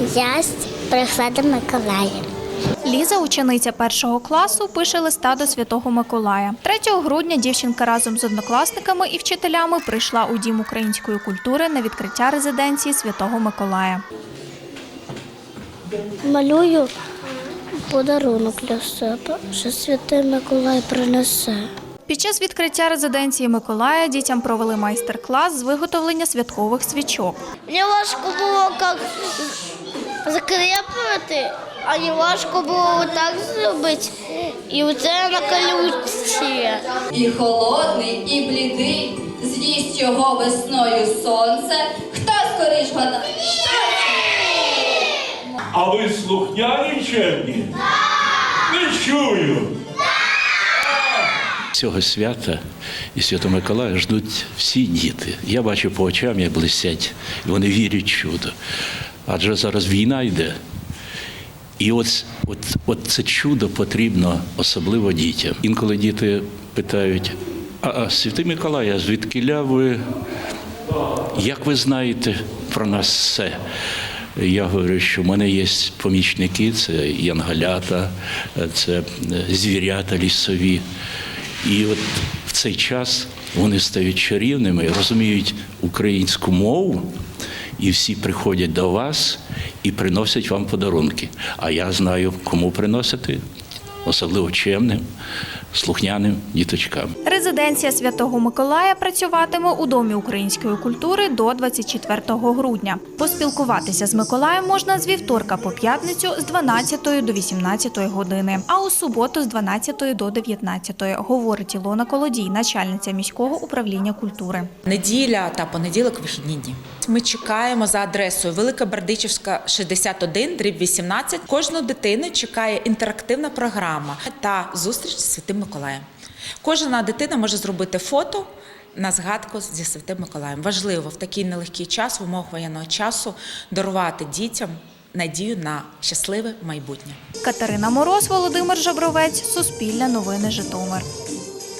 Я прийшла до Миколая. Ліза, учениця першого класу, пише листа до Святого Миколая. 3 грудня дівчинка разом з однокласниками і вчителями прийшла у Дім української культури на відкриття резиденції Святого Миколая. Малюю подарунок для себе, що святий Миколай принесе. Під час відкриття резиденції Миколая дітям провели майстер-клас з виготовлення святкових свічок. Мені важко було як закріплювати, а не важко було так зробити. І оце на колючці. І холодний, і блідий, з'їсть його весною сонце. Хто скоріш гадає? А ви слухняні черні? Не чую. Цього свята і Святого Миколая ждуть всі діти. Я бачу по очам, як блистять, вони вірять в чудо. Адже зараз війна йде. І от, от, от це чудо потрібно особливо дітям. Інколи діти питають: а, а Святий Миколай, а звідкиля ви, як ви знаєте про нас все? Я говорю, що в мене є помічники, це янгалята, це е, звірята лісові. І от в цей час вони стають чарівними, розуміють українську мову, і всі приходять до вас і приносять вам подарунки. А я знаю, кому приносити, особливо чемним, слухняним діточкам. Резиденція Святого Миколая працюватиме у Домі української культури до 24 грудня. Поспілкуватися з Миколаєм можна з вівторка по п'ятницю з 12 до 18 години, а у суботу з 12 до 19, говорить Ілона Колодій, начальниця міського управління культури. Неділя та понеділок вихідні дні. Ми чекаємо за адресою Велика Бердичівська, 61, дріб 18. Кожну дитину чекає інтерактивна програма та зустріч з Святим Миколаєм. Кожна дитина може зробити фото на згадку зі Святим Миколаєм. Важливо в такий нелегкий час, в умовах воєнного часу, дарувати дітям надію на щасливе майбутнє. Катерина Мороз, Володимир Жабровець, Суспільне новини Житомир.